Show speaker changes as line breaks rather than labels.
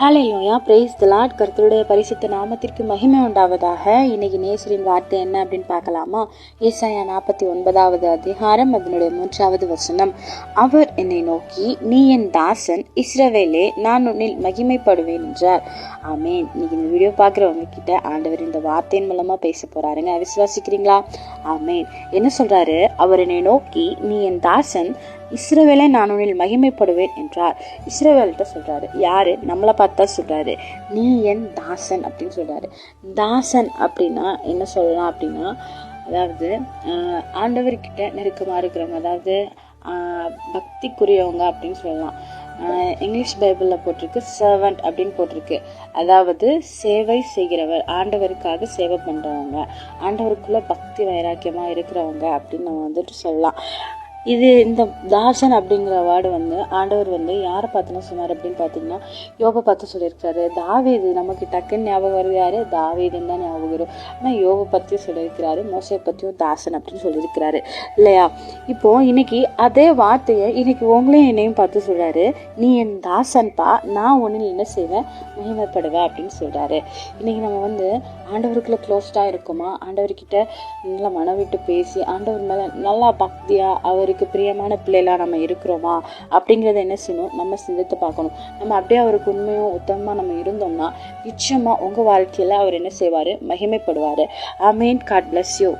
ஹalleluya brace த lot கர்த்தருடைய பரிசுத்த நாமத்திற்கு மகிமை உண்டாவதாக. இன்னைக்கு நேசரின் வார்த்தை என்ன அப்படின்னு பார்க்கலாமா? ஏசாயா நாற்பத்தி ஒன்பதாவது அதிகாரம் அதனுடைய மூன்றாவது வசனம். அவர் என்னை நோக்கி நீ என் தாசன் இஸ்ரவேலே நான் உன்னில் மகிமைப்படுவேன் என்றார். ஆமேன். இன்னைக்கு இந்த வீடியோ பார்க்குறவங்க கிட்ட ஆண்டவர் இந்த வார்த்தையின் மூலமாக பேச போகிறாருங்க விசுவாசிக்கிறீங்களா? ஆமேன். என்ன சொல்கிறாரு அவர் என்னை நோக்கி நீ என் தாசன் இஸ்ரவேலை நான் உன்னில் மகிமைப்படுவேன் என்றார். இஸ்ரவேல்கிட்ட சொல்கிறாரு யாரு? நம்மளை பார்த்தா சொல்கிறாரு நீ என் தாசன் அப்படின்னு சொல்கிறாரு தாசன் அப்படின்னா என்ன சொல்லலாம் அப்படின்னா அதாவது ஆண்டவர்கிட்ட நெருக்கமாக இருக்கிறவங்க அதாவது பக்திக்குரியவங்க அப்படின்னு சொல்லலாம். இங்கிலீஷ் பைபிளில் போட்டிருக்கு சர்வன்ட் அப்படின்னு போட்டிருக்கு. அதாவது சேவை செய்கிறவர் ஆண்டவருக்காக சேவை பண்ணுறவங்க ஆண்டவருக்குள்ளே பக்தி வைராக்கியமாக இருக்கிறவங்க அப்படின்னு நம்ம வந்துட்டு சொல்லலாம். இது இந்த தாசன் அப்படிங்கிற வேர்டு வந்து ஆண்டவர் வந்து யாரை பார்த்துன்னு சொன்னார் அப்படின்னு பார்த்தீங்கன்னா யோபை பார்த்து சொல்லியிருக்காரு தாவீது நமக்கு டக்குன்னு ஞாபகம் வருது யாரு? தாவீதுன்னு தான் ஞாபகம் வரும். ஆனால் யோபை பற்றி சொல்லியிருக்கிறாரு மோசையை பற்றியும் தாசன் அப்படின்னு சொல்லியிருக்கிறாரு. இல்லையா? இப்போது இன்னைக்கு அதே வார்த்தையை இன்னைக்கு உங்களையும் என்னையும் பார்த்து சொல்கிறாரு நீ என் தாசன்பா நான் ஒன்றில் என்ன செய்வேன்? மகிமைப்படுவேன் அப்படின்னு சொல்கிறாரு இன்றைக்கி நம்ம வந்து ஆண்டவருக்குள்ளே க்ளோஸ்டாக இருக்குமா? ஆண்டவர்கிட்ட நல்லா மனம் விட்டு பேசி ஆண்டவர் மேலே நல்லா பக்தியாக அவர் அவருக்கு பிரியமான பிள்ளைகளாக நம்ம இருக்கிறோமா அப்படிங்கிறத என்ன செய்யணும்? நம்ம சிந்தித்து பார்க்கணும். நம்ம அப்படியே அவருக்கு உண்மையும் உத்தமமாக நம்ம இருந்தோம்னா நிச்சயமாக உங்கள் வாழ்க்கையில் அவர் என்ன செய்வார்? மகிமைப்படுவார். Amen God bless you